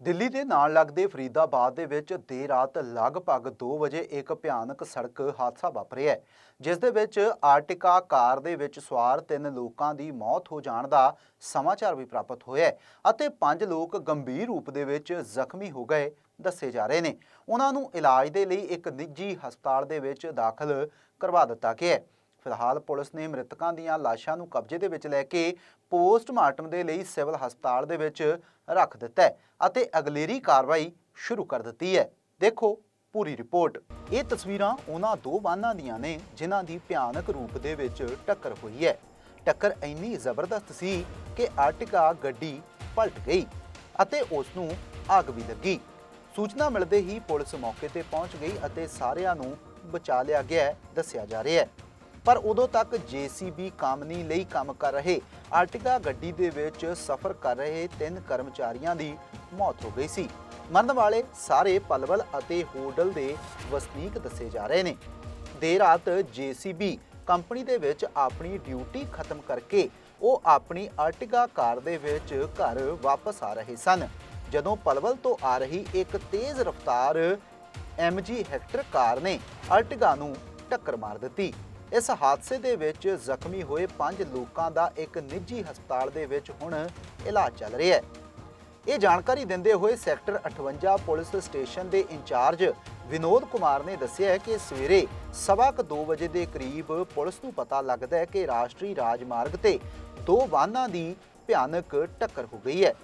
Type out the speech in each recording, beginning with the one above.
ਦਿੱਲੀ ਦੇ ਨਾਲ ਲੱਗਦੇ ਫਰੀਦਾਬਾਦ ਦੇ ਵਿੱਚ ਦੇਰ ਰਾਤ ਲਗਭਗ 2 ਵਜੇ ਇੱਕ ਭਿਆਨਕ ਸੜਕ ਹਾਦਸਾ ਵਾਪਰਿਆ ਹੈ, ਜਿਸ ਦੇ ਵਿੱਚ ਆਰਟਿਕਾ ਕਾਰ ਦੇ ਵਿੱਚ ਸਵਾਰ ਤਿੰਨ ਲੋਕਾਂ ਦੀ ਮੌਤ ਹੋ ਜਾਣ ਦਾ ਸਮਾਚਾਰ ਵੀ ਪ੍ਰਾਪਤ ਹੋਇਆ ਹੈ ਅਤੇ ਪੰਜ ਲੋਕ ਗੰਭੀਰ ਰੂਪ ਦੇ ਵਿੱਚ ਜ਼ਖਮੀ ਹੋ ਗਏ ਦੱਸੇ ਜਾ ਰਹੇ ਨੇ। ਉਹਨਾਂ ਨੂੰ ਇਲਾਜ ਦੇ ਲਈ ਇੱਕ ਨਿੱਜੀ ਹਸਪਤਾਲ ਦੇ ਵਿੱਚ ਦਾਖਲ ਕਰਵਾ ਦਿੱਤਾ ਗਿਆ ਹੈ। ਫਿਲਹਾਲ ਪੁਲਿਸ ਨੇ ਮ੍ਰਿਤਕਾਂ ਦੀਆਂ ਲਾਸ਼ਾਂ ਨੂੰ ਕਬਜ਼ੇ ਦੇ ਵਿੱਚ ਲੈ ਕੇ ਪੋਸਟਮਾਰਟਮ ਦੇ ਲਈ ਸਿਵਲ ਹਸਪਤਾਲ ਦੇ ਵਿੱਚ ਰੱਖ ਦਿੱਤਾ ਹੈ ਅਤੇ ਅਗਲੇਰੀ ਕਾਰਵਾਈ ਸ਼ੁਰੂ ਕਰ ਦਿੱਤੀ ਹੈ। ਦੇਖੋ ਪੂਰੀ ਰਿਪੋਰਟ। ਇਹ ਤਸਵੀਰਾਂ ਉਹਨਾਂ ਦੋ ਵਾਹਨਾਂ ਦੀਆਂ ਨੇ ਜਿਨ੍ਹਾਂ ਦੀ ਭਿਆਨਕ ਰੂਪ ਦੇ ਵਿੱਚ ਟੱਕਰ ਹੋਈ ਹੈ। ਟੱਕਰ ਇੰਨੀ ਜ਼ਬਰਦਸਤ ਸੀ ਕਿ ਆਰਟਿਕਾ ਗੱਡੀ ਪਲਟ ਗਈ ਅਤੇ ਉਸ ਨੂੰ ਅੱਗ ਵੀ ਲੱਗੀ। ਸੂਚਨਾ ਮਿਲਦੇ ਹੀ ਪੁਲਿਸ ਮੌਕੇ ਤੇ ਪਹੁੰਚ ਗਈ ਅਤੇ ਸਾਰਿਆਂ ਨੂੰ ਬਚਾ ਲਿਆ ਗਿਆ ਦੱਸਿਆ ਜਾ ਰਿਹਾ ਹੈ। ਪਰ ਉਦੋਂ ਤੱਕ ਜੀਸੀਬੀ ਕਾਮਨੀ ਲਈ ਕੰਮ ਕਰ ਰਹੇ, ਆਰਟਿਕਾ ਗੱਡੀ ਦੇ ਵਿੱਚ ਸਫ਼ਰ ਕਰ ਰਹੇ ਤਿੰਨ ਕਰਮਚਾਰੀਆਂ ਦੀ ਮੌਤ ਹੋ ਗਈ ਸੀ। ਮਰਨ ਵਾਲੇ ਸਾਰੇ ਪਲਵਲ ਅਤੇ ਹੋਡਲ ਦੇ ਵਸਨੀਕ ਦੱਸੇ ਜਾ ਰਹੇ ਨੇ। ਦੇਰ ਰਾਤ ਜੀਸੀਬੀ ਕੰਪਨੀ ਦੇ ਵਿੱਚ ਆਪਣੀ ਡਿਊਟੀ ਖਤਮ ਕਰਕੇ ਉਹ ਆਪਣੀ ਆਰਟਿਗਾ ਕਾਰ ਦੇ ਵਿੱਚ ਘਰ ਵਾਪਸ ਆ ਰਹੇ ਸਨ। ਜਦੋਂ ਪਲਵਲ ਤੋਂ ਆ ਰਹੀ ਇੱਕ ਤੇਜ਼ ਰਫ਼ਤਾਰ ਐਮਜੀ ਹੈਕਟਰ ਕਾਰ ਨੇ ਅਰਟਿਗਾ ਨੂੰ ਟੱਕਰ ਮਾਰ ਦਿੱਤੀ। ਇਸ ਹਾਦਸੇ ਦੇ ਵਿੱਚ ਜ਼ਖਮੀ ਹੋਏ ਪੰਜ ਲੋਕਾਂ ਦਾ ਇੱਕ ਨਿੱਜੀ ਹਸਪਤਾਲ ਦੇ ਵਿੱਚ ਹੁਣ ਇਲਾਜ ਚੱਲ ਰਿਹਾ ਹੈ। ਇਹ ਜਾਣਕਾਰੀ ਦਿੰਦੇ ਹੋਏ ਸੈਕਟਰ 58 ਪੁਲਿਸ ਸਟੇਸ਼ਨ ਦੇ ਇੰਚਾਰਜ ਵਿਨੋਦ ਕੁਮਾਰ ਨੇ ਦੱਸਿਆ ਕਿ ਸਵੇਰੇ ਸਵਾ ਕੁ ਦੋ ਵਜੇ ਦੇ ਕਰੀਬ ਪੁਲਿਸ ਨੂੰ ਪਤਾ ਲੱਗਦਾ ਹੈ ਕਿ ਰਾਸ਼ਟਰੀ ਰਾਜਮਾਰਗ ਤੇ ਦੋ ਵਾਹਨਾਂ ਦੀ ਭਿਆਨਕ ਟੱਕਰ ਹੋ ਗਈ ਹੈ।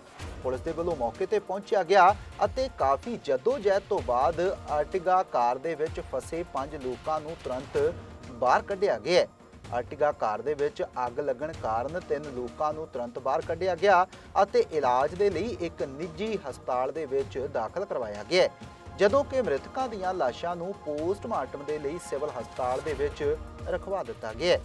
ਪੁਲਿਸ ਦੇ ਵੱਲੋਂ ਮੌਕੇ ਤੇ ਪਹੁੰਚਿਆ ਗਿਆ ਅਤੇ ਕਾਫੀ ਜਹਿਦ ਤੋਂ ਬਾਅਦ ਆਰਟਿਗਾ ਕਾਰ ਦੇ ਵਿੱਚ ਫਸੇ ਪੰਜ ਲੋਕਾਂ ਨੂੰ ਤੁਰੰਤ ਬਾਹਰ ਕੱਢਿਆ ਗਿਆ ਹੈ। ਆਰਟਿਗਾ ਕਾਰ ਦੇ ਵਿੱਚ ਅੱਗ ਲੱਗਣ ਕਾਰਨ ਤਿੰਨ ਲੋਕਾਂ ਨੂੰ ਤੁਰੰਤ ਬਾਹਰ ਕੱਢਿਆ ਗਿਆ ਅਤੇ ਇਲਾਜ ਦੇ ਲਈ ਇੱਕ ਨਿੱਜੀ ਹਸਪਤਾਲ ਦੇ ਵਿੱਚ ਦਾਖਲ ਕਰਵਾਇਆ ਗਿਆ ਜਦੋਂ ਕਿ ਮ੍ਰਿਤਕਾਂ ਦੀਆਂ ਲਾਸ਼ਾਂ ਨੂੰ ਪੋਸਟਮਾਰਟਮ ਦੇ ਲਈ ਸਿਵਲ ਹਸਪਤਾਲ ਦੇ ਵਿੱਚ ਰਖਵਾ ਦਿੱਤਾ ਗਿਆ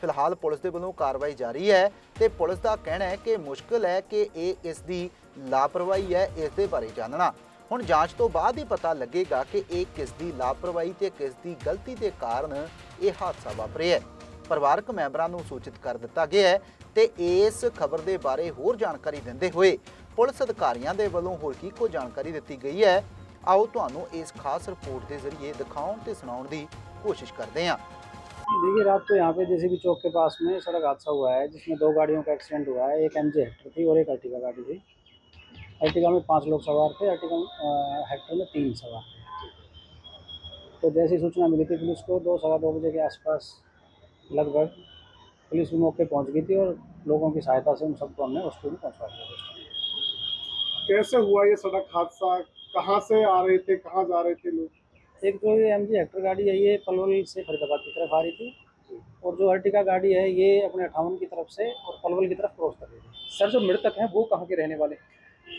ਫਿਲਹਾਲ ਪੁਲਿਸ ਦੇ ਵੱਲੋਂ ਕਾਰਵਾਈ ਜਾਰੀ ਹੈ ਤੇ ਪੁਲਿਸ ਦਾ ਕਹਿਣਾ ਹੈ ਕਿ ਮੁਸ਼ਕਲ ਹੈ ਕਿ ਇਹ ਇਸ ਦੀ ਲਾਪਰਵਾਹੀ ਹੈ। ਇਸ ਦੇ ਬਾਰੇ ਜਾਣਨਾ। ਹੁਣ ਜਾਂਚ ਤੋਂ ਬਾਅਦ ਹੀ ਪਤਾ ਲੱਗੇਗਾ ਕਿ ਇਹ ਕਿਸ ਦੀ ਲਾਪਰਵਾਹੀ ਤੇ ਕਿਸ ਦੀ ਗਲਤੀ ਦੇ ਕਾਰਨ ਇਹ ਹਾਦਸਾ ਵਾਪਰਿਆ ਹੈ ਪਰਿਵਾਰਕ ਮੈਂਬਰਾਂ ਨੂੰ ਸੂਚਿਤ ਕਰ ਦਿੱਤਾ ਗਿਆ ਹੈ ਤੇ ਇਸ ਖਬਰ ਦੇ ਬਾਰੇ ਹੋਰ ਜਾਣਕਾਰੀ ਦਿੰਦੇ ਹੋਏ ਪੁਲਿਸ ਅਧਿਕਾਰੀਆਂ ਦੇ ਵੱਲੋਂ ਹੋਰ ਕੀ ਕੋ ਜਾਣਕਾਰੀ ਦਿੱਤੀ ਗਈ ਹੈ ਆਓ ਤੁਹਾਨੂੰ ਇਸ ਖਾਸ ਰਿਪੋਰਟ ਦੇ ਜ਼ਰੀਏ ਦਿਖਾਉਣ ਤੇ ਸੁਣਾਉਣ ਦੀ ਕੋਸ਼ਿਸ਼ ਕਰਦੇ ਹਾਂ देखिए रात को यहाँ पे जैसे भी चौक के पास में सड़क हादसा हुआ है जिसमें दो गाड़ियों का एक्सीडेंट हुआ है एक एम हेक्टर थी और एक अर्टिगा गाड़ी थी अर्टिगा में पाँच लोग सवार थे अर्टिका में हेक्टर में तीन सवार थे। तो जैसी सूचना मिली थी पुलिस को दो सवा दो बजे के आसपास लगभग पुलिस भी मौके पहुँच गई थी और लोगों की सहायता से उन सबको हमने हॉस्पिटल में पहुँचा दिया। कैसे हुआ ये सड़क हादसा? कहाँ से आ रहे थे? कहाँ जा रहे थे लोग? एक तो ये एम जी हेक्टर गाड़ी है ये पलवल से फरीदाबाद की तरफ़ आ रही थी और जो अर्टिका गाड़ी है ये अपने अठावन की तरफ़ से और पलवल की तरफ़ क्रॉस कर रही थी। सर जो मृतक हैं वो कहाँ के रहने वाले हैं?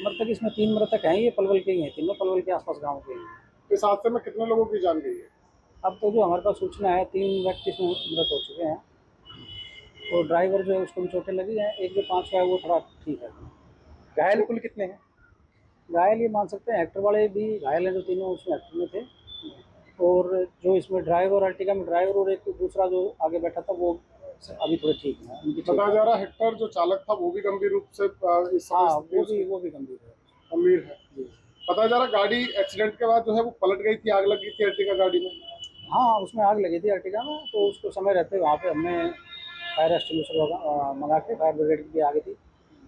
मृतक इसमें तीन मृतक हैं ये पलवल के ही हैं तीनों पलवल के आसपास गाँव के ही। इस हादसे में कितने लोगों की जान गई है? अब तो जो हमारे पास सूचना है तीन व्यक्ति इसमें मृत हो चुके हैं। और ड्राइवर जो है उसको भी चोटें लगी हैं एक जो पाँचवा है वो थोड़ा ठीक है। घायल कुल कितने हैं? घायल ये मान सकते हैं हेक्टर वाले भी घायल हैं जो तीनों उसमें हेक्टर में थे। और जो इसमें ड्राइवर अर्टिगा में ड्राइवर और एक दूसरा जो आगे बैठा था वो अभी थोड़े ठीक हैं उनकी बताया जा रहा है हेक्टर जो चालक था वो भी गंभीर रूप से इस हाँ वो भी वो भी गंभीर है। गंभीर है। जी। बताया जा रहा गाड़ी एक्सीडेंट के बाद जो है वो पलट गई थी आग लगी थी अर्टिका गाड़ी में? हाँ उसमें आग लगी थी अर्टिका में तो उसको समय रहते वहाँ पे हमने फायर एक्सटिंग्विशर मंगा के फायर ब्रिगेड भी आ गई थी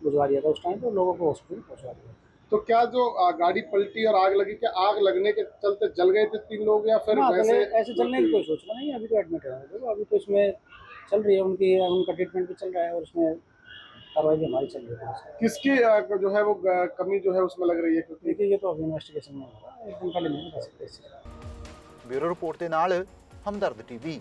बुझवा दिया था उस टाइम तो लोगों को हॉस्पिटल पहुँचवा दिया। तो क्या जो गाड़ी पलटी और आग लगी क्या आग लगने के चलते जल गए थे तीन लोग या फिर वैसे ऐसे जलने की कोई सूचना नहीं अभी तो एडमिट है। अभी तो इसमें चल रही है उनकी उनका ट्रीटमेंट भी चल रहा है और उसमें कार्रवाई भी हमारी चल रही है किसकी आ, जो है वो आ, कमी जो है उसमें लग रही है क्योंकि देखिए ये तो अभी इन्वेस्टिगेशन में होगा एकदम खाली नहीं बता सकते ब्यूरो रिपोर्ट के नाल हमदर्द टीवी